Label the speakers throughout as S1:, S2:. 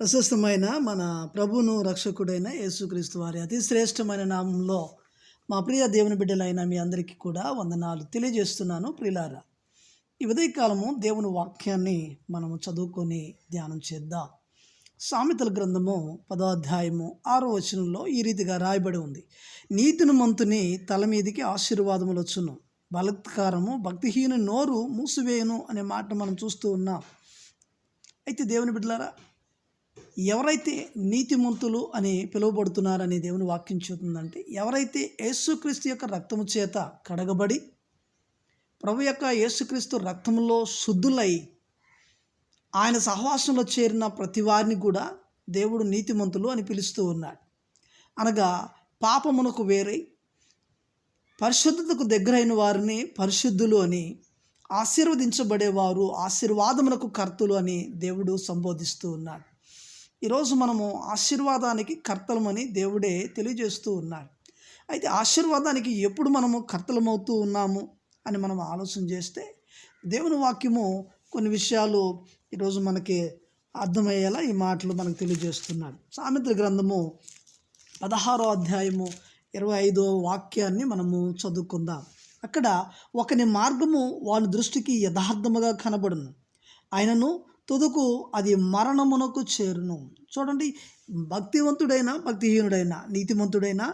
S1: ప్రశస్తమైన మన ప్రభును రక్షకుడైన యేసుక్రీస్తు వారి అతి శ్రేష్టమైన నామంలో మా ప్రియ దేవుని బిడ్డలైన మీ అందరికీ కూడా వందనాలు తెలియజేస్తున్నాను ప్రిలారా. ఈ ఉదయకాలము దేవుని వాక్యాన్ని మనము చదువుకొని ధ్యానం చేద్దాం. సామెతల గ్రంథము పదో అధ్యాయము ఆరో వచనంలో ఈ రీతిగా రాయబడి ఉంది. నీతిని మంతుని తల మీదికి ఆశీర్వాదములు వచ్చును. బలత్కారము భక్తిహీన నోరు మూసివేయను అనే మాట మనం చూస్తూ ఉన్నాం. అయితే దేవుని బిడ్డలారా ఎవరైతే నీతిమంతులు అని పిలువబడుతున్నారని దేవుని వాక్యం చెబుతుందంటే ఎవరైతే యేసుక్రీస్తు యొక్క రక్తము చేత కడగబడి ప్రభు యొక్క యేసుక్రీస్తు రక్తంలో శుద్ధులై ఆయన సహవాసంలో చేరిన ప్రతి వారిని కూడా దేవుడు నీతిమంతులు అని పిలుస్తూ ఉన్నాడు. అనగా పాపమునకు వేరై పరిశుద్ధతకు దగ్గరైన వారిని పరిశుద్ధులు అని ఆశీర్వదించబడేవారు ఆశీర్వాదమునకు కర్తలు అని దేవుడు సంబోధిస్తూ ఉన్నాడు. ఈరోజు మనము ఆశీర్వాదానికి కర్తలమని దేవుడే తెలియజేస్తూ ఉన్నాడు. అయితే ఆశీర్వాదానికి ఎప్పుడు మనము కర్తలమవుతూ ఉన్నాము అని మనం ఆలోచన చేస్తే దేవుని వాక్యము కొన్ని విషయాలు ఈరోజు మనకి అర్థమయ్యేలా ఈ మాటలు మనకు తెలియజేస్తున్నాడు. సామెతల గ్రంథము పదహారో అధ్యాయము ఇరవై ఐదో వాక్యాన్ని మనము చదువుకుందాం. అక్కడ ఒకని మార్గము వాని దృష్టికి యథార్థముగా కనబడును. ఆయనను తుదుకు అది మరణమునకు చేరును. చూడండి భక్తివంతుడైన భక్తిహీనుడైనా నీతిమంతుడైనా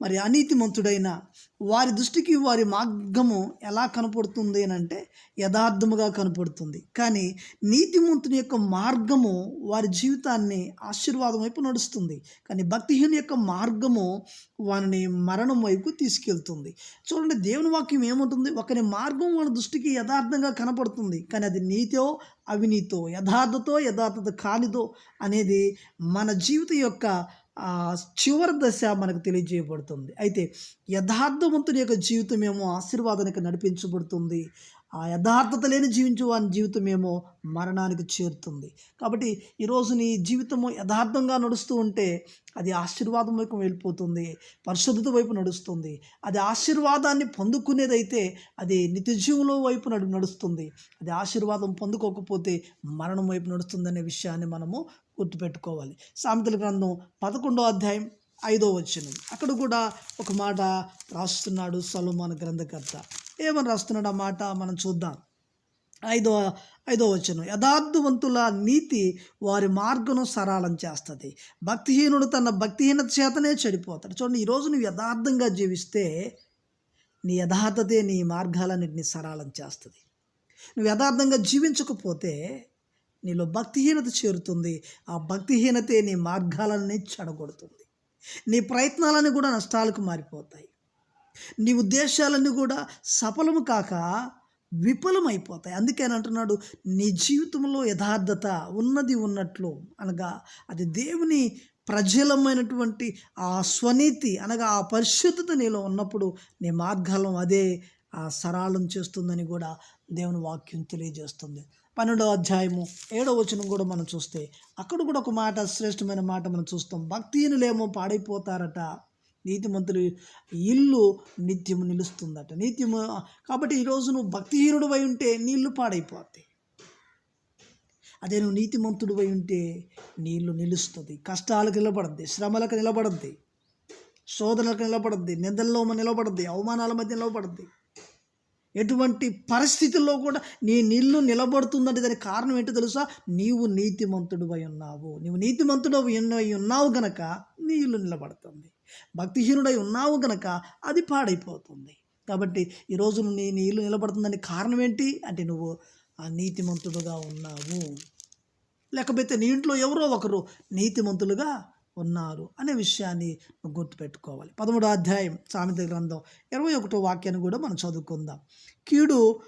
S1: మరి అనీతిమంతుడైన వారి దృష్టికి వారి మార్గము ఎలా కనపడుతుంది అని అంటే యథార్థముగా కనపడుతుంది. కానీ నీతిమంతుని యొక్క మార్గము వారి జీవితాన్ని ఆశీర్వాదం వైపు నడుస్తుంది. కానీ భక్తిహీన యొక్క మార్గము వారిని మరణం వైపు తీసుకెళ్తుంది. చూడండి దేవుని వాక్యం ఏముంటుంది? ఒకరి మార్గం వాళ్ళ దృష్టికి యథార్థంగా కనపడుతుంది. కానీ అది నీతో అవినీతో యథార్థతో యథార్థత కానిదో అనేది మన జీవితం యొక్క చివరి దశ మనకు తెలియజేయబడుతుంది. అయితే యథార్థవంతుని యొక్క జీవితం ఏమో ఆశీర్వాదానికి నడిపించబడుతుంది. ఆ యథార్థత లేని జీవించే వాని జీవితం ఏమో మరణానికి చేరుతుంది. కాబట్టి ఈరోజు నీ జీవితము యథార్థంగా నడుస్తూ ఉంటే అది ఆశీర్వాదం వైపు వెళ్ళిపోతుంది. పరిశుద్ధత వైపు నడుస్తుంది. అది ఆశీర్వాదాన్ని పొందుకునేదైతే అది నిత్యజీవుల వైపు నడు నడుస్తుంది. అది ఆశీర్వాదం పొందుకోకపోతే మరణం వైపు నడుస్తుందనే విషయాన్ని మనము గుర్తుపెట్టుకోవాలి. సామెతల గ్రంథం పదకొండో అధ్యాయం ఐదో వచనం. అక్కడ కూడా ఒక మాట రాస్తున్నాడు సలోమాన్ గ్రంథకర్త. ఏమని రాస్తున్నాడు ఆ మాట? మనం చూద్దాం. ఐదో ఐదో వచనం. యథార్థవంతుల నీతి వారి మార్గను సరళం చేస్తుంది. భక్తిహీనుడు తన భక్తిహీనత చేతనే చెడిపోతాడు. చూడండి ఈరోజు నువ్వు యథార్థంగా జీవిస్తే నీ యథార్థతే నీ మార్గాలన్నింటినీ సరళం చేస్తుంది. నువ్వు యథార్థంగా జీవించకపోతే నీలో భక్తిహీనత చేరుతుంది. ఆ భక్తిహీనతే నీ మార్గాలన్నీ చెడగొడుతుంది. నీ ప్రయత్నాలన్నీ కూడా నష్టాలకు మారిపోతాయి. నీ ఉద్దేశాలన్నీ కూడా సఫలము కాక విఫలమైపోతాయి. అందుకని అంటున్నాడు నీ జీవితంలో యథార్థత ఉన్నది ఉన్నట్లు అనగా అది దేవుని ప్రజలమైనటువంటి ఆ స్వనీతి అనగా ఆ పరిశుద్ధత నీలో ఉన్నప్పుడు నీ మార్గాలం అదే ఆ సరళం చేస్తుందని కూడా దేవుని వాక్యం తెలియజేస్తుంది. పన్నెండవ అధ్యాయము ఏడవ వచనం కూడా మనం చూస్తే అక్కడ కూడా ఒక మాట శ్రేష్టమైన మాట మనం చూస్తాం. భక్తిహీనులేమో పాడైపోతారట. నీతిమంతులు ఇల్లు నిత్యము నిలుస్తుందట. నిత్యము కాబట్టి ఈరోజు నువ్వు భక్తిహీనుడు అయి ఉంటే నీళ్ళు పాడైపోతాయి. అదే నువ్వు నీతిమంతుడు అయి ఉంటే నీళ్ళు నిలుస్తుంది. కష్టాలకు నిలబడద్ది శ్రమలకు నిలబడద్ది శోధనలకు నిలబడద్ది నిందల్లో నిలబడద్ది అవమానాల మధ్య నిలబడద్ది. ఎటువంటి పరిస్థితుల్లో కూడా నీ నీళ్ళు నిలబడుతుందంటే దానికి కారణం ఏంటో తెలుసా? నీవు నీతిమంతుడు అయి ఉన్నావు. నీవు నీతిమంతుడు అయి ఉన్నావు గనక నీ ఇల్లు నిలబడుతుంది భక్తిహీనుడై ఉన్నావు గనక అది పాడైపోతుంది. కాబట్టి ఈరోజు నీ నీ నిలబడుతుందని కారణం ఏంటి? అంటే నువ్వు ఆ నీతిమంతుడుగా ఉన్నావు. లేకపోతే నీ ఇంట్లో ఎవరో ఒకరు నీతిమంతులుగా ఉన్నారు అనే విషయాన్ని నువ్వు గుర్తుపెట్టుకోవాలి. పదమూడో అధ్యాయం సామెత గ్రంథం ఇరవై ఒకటో వాక్యాన్ని కూడా మనం చదువుకుందాం. కీడు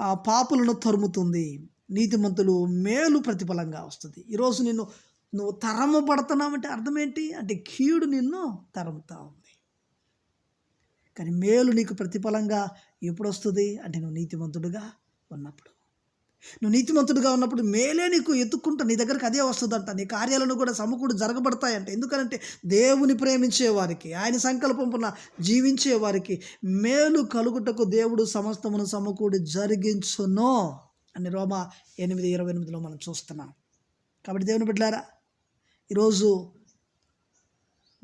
S1: ఆ పాపులను తరుముతుంది. నీతిమంతులు మేలు ప్రతిఫలంగా వస్తుంది. ఈరోజు నిన్ను నువ్వు తరము పడుతున్నావంటే అర్థం ఏంటి అంటే కీడు నిన్ను తరుముతా ఉంది. కానీ మేలు నీకు ప్రతిఫలంగా ఎప్పుడు వస్తుంది అంటే నువ్వు నీతిమంతుడుగా ఉన్నప్పుడు. నువ్వు నీతిమంతుడుగా ఉన్నప్పుడు మేలే నీకు ఎత్తుక్కుంటా నీ దగ్గరకు అదే వస్తుందంట. నీ కార్యాలను కూడా సమకూడు జరగబడతాయంట. ఎందుకంటే దేవుని ప్రేమించే వారికి ఆయన సంకల్పంపున జీవించే వారికి మేలు కలుగుటకు దేవుడు సమస్తమును సమకూడి జరిగించును అని రోమా ఎనిమిది ఇరవై ఎనిమిదిలో మనం చూస్తున్నాం. కాబట్టి దేవుని బిడ్డారా ఈరోజు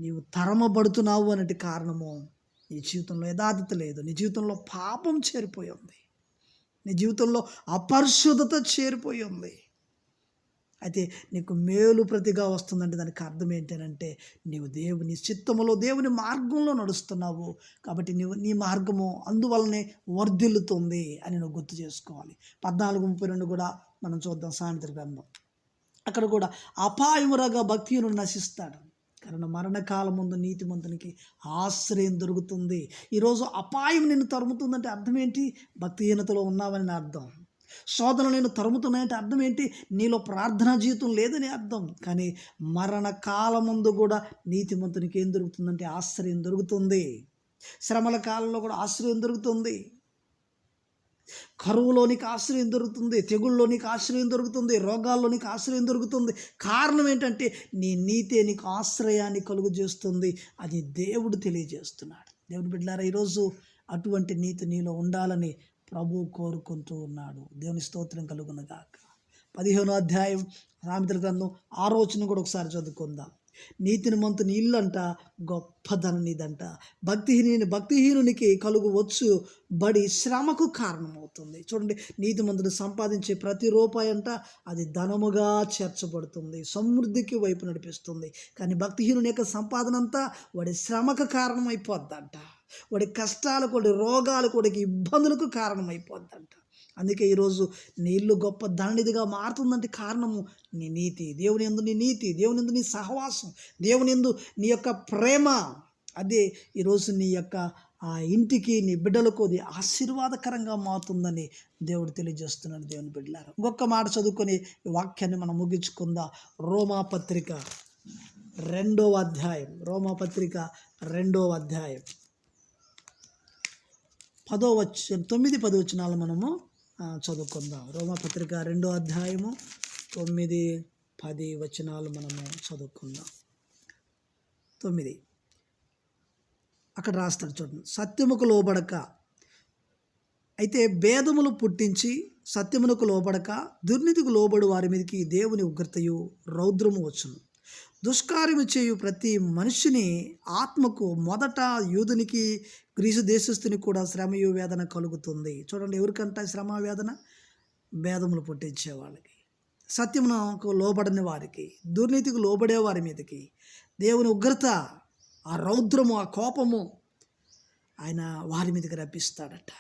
S1: నీవు తరమబడుతున్నావు అనేటి కారణము నీ జీవితంలో యథార్థత లేదు. నీ జీవితంలో పాపం చేరిపోయి ఉంది. నీ జీవితంలో అపరిశుద్ధత చేరిపోయి ఉంది. అయితే నీకు మేలు ప్రతిగా వస్తుందంటే దానికి అర్థం ఏంటంటే నీవు దేవుని చిత్తములో దేవుని మార్గంలో నడుస్తున్నావు. కాబట్టి నీవు నీ మార్గము అందువల్లనే వర్ధిల్లుతుంది అని నువ్వు గుర్తు చేసుకోవాలి. పద్నాలుగు ముప్పై రెండు కూడా మనం చూద్దాం. సాయంత్రం గ్రంథం. అక్కడ కూడా అపాయమురగా భక్తిహీనుడు నశిస్తాడు. కారణం మరణకాలం ముందు నీతిమంతునికి ఆశ్రయం దొరుకుతుంది. ఈరోజు అపాయం నిన్ను తరుముతుందంటే అర్థం ఏంటి భక్తిహీనతలో ఉన్నావని నా అర్థం. శోధనలు నేను తరుముతున్నాయంటే అర్థం ఏంటి నీలో ప్రార్థనా జీవితం లేదని అర్థం. కానీ మరణకాలం ముందు కూడా నీతిమంతునికి ఏం దొరుకుతుందంటే ఆశ్రయం దొరుకుతుంది. శ్రమల కాలంలో కూడా ఆశ్రయం దొరుకుతుంది. కరువులోనికి ఆశ్రయం దొరుకుతుంది తెగుళ్ళలోనికి ఆశ్రయం దొరుకుతుంది రోగాల్లోనికి ఆశ్రయం దొరుకుతుంది. కారణం ఏంటంటే నీ నీతే నీకు ఆశ్రయాన్ని కలుగు చేస్తుంది అది దేవుడు తెలియజేస్తున్నాడు. దేవుడు బిడ్డారా ఈరోజు అటువంటి నీతి నీలో ఉండాలని ప్రభు కోరుకుంటూ ఉన్నాడు. దేవుని స్తోత్రం కలుగునగాక పదిహేనో అధ్యాయం రామిత్ర గ్రంథం ఆరోచన కూడా ఒకసారి చదువుకుందాం. నీతిని మంతుని ఇల్లు అంట నీదంట. భక్తిహీని భక్తిహీనునికి కలుగు వచ్చు బడి శ్రమకు కారణమవుతుంది. చూడండి నీతిమంతుని సంపాదించే ప్రతి రూపాయి అంట అది ధనముగా చేర్చబడుతుంది. సమృద్ధికి వైపు నడిపిస్తుంది. కానీ భక్తిహీనుని యొక్క సంపాదన అంతా వాడి శ్రమకు కారణమైపోద్దంట. వాడి కష్టాలకు వాడి రోగాలకు వాడికి ఇబ్బందులకు కారణమైపోద్దంట. అందుకే ఈరోజు నీ ఇల్లు గొప్ప ధననిధిగా మారుతుందంటే కారణము నీ నీతి. దేవుని ఎందు నీ నీతి దేవుని ఎందు నీ సహవాసం దేవుని ఎందు నీ యొక్క ప్రేమ. అదే ఈరోజు నీ యొక్క ఆ ఇంటికి నీ బిడ్డలకు అది ఆశీర్వాదకరంగా మారుతుందని దేవుడు తెలియజేస్తున్నాడు దేవుని బిడ్డలారు. ఇంకొక మాట చదువుకొని ఈ వాక్యాన్ని మనం ముగించుకుందా? రోమా పత్రిక రెండవ అధ్యాయం. రోమాపత్రిక రెండవ అధ్యాయం. పదో వచ్చ తొమ్మిది పది వచనాలు మనము చదువుకుందాం. రోమపత్రిక రెండో అధ్యాయము తొమ్మిది పది వచనాలు మనము చదువుకుందాం. తొమ్మిది. అక్కడ రాస్తాడు చూడండి. సత్యముకు లోబడక అయితే భేదములు పుట్టించి సత్యమునకు లోబడక దుర్నీతికి లోబడు వారి మీదకి దేవుని ఉగ్రతయు రౌద్రము వచ్చును. దుష్కార్యము చేయు ప్రతి మనిషిని ఆత్మకు మొదట యూదునికి గ్రీసు దేశస్థుని కూడా శ్రమయు వేదన కలుగుతుంది. చూడండి ఎవరికంట శ్రమ వేదన? భేదములు పుట్టించే వాళ్ళకి. సత్యమునకు లోబడని వారికి దుర్నీతికి లోబడే వారి మీదకి దేవుని ఉగ్రత ఆ రౌద్రము ఆ కోపము ఆయన వారి మీదకి రప్పిస్తాడట.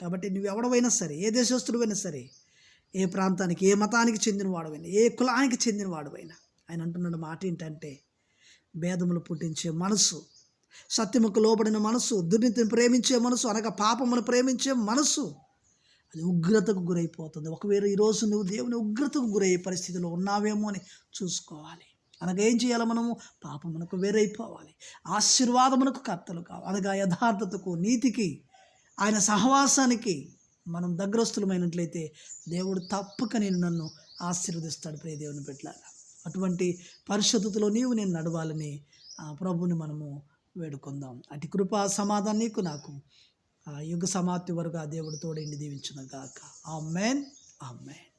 S1: కాబట్టి నువ్వు ఎవడవైనా సరే ఏ దేశస్తుడివైనా సరే ఏ ప్రాంతానికి ఏ మతానికి చెందిన వాడవైనా ఏ కులానికి చెందినవాడవైనా ఆయన అంటున్న మాట ఏంటంటే భేదములు పుట్టించే మనసు సత్యముకు లోబడిన మనసు దుర్నీతిని ప్రేమించే మనసు అనగా పాపమును ప్రేమించే మనసు అది ఉగ్రతకు గురైపోతుంది. ఒకవేళ ఈరోజు నువ్వు దేవుని ఉగ్రతకు గురయ్యే పరిస్థితిలో ఉన్నావేమో అని చూసుకోవాలి. అనగా ఏం చేయాలి మనము? పాపమునకు వేరైపోవాలి. ఆశీర్వాదమునకు కర్తలు కావాలి. అనగా యథార్థతకు నీతికి ఆయన సహవాసానికి మనం దగ్గరస్తులమైనట్లయితే దేవుడు తప్పక నేను నన్ను ఆశీర్వదిస్తాడు ప్రియ దేవుని పెట్టాలి అటువంటి పరిశుద్ధతలో నీవు నేను నడవాలని ప్రభుని మనము వేడుకుందాం. అటు కృపా సమాధానం నీకు నాకు. ఆ యుగ సమాప్తి వరకు ఆ దేవుడు తోడేండి దీవించిన గాక. ఆ మేన్ ఆ మేన్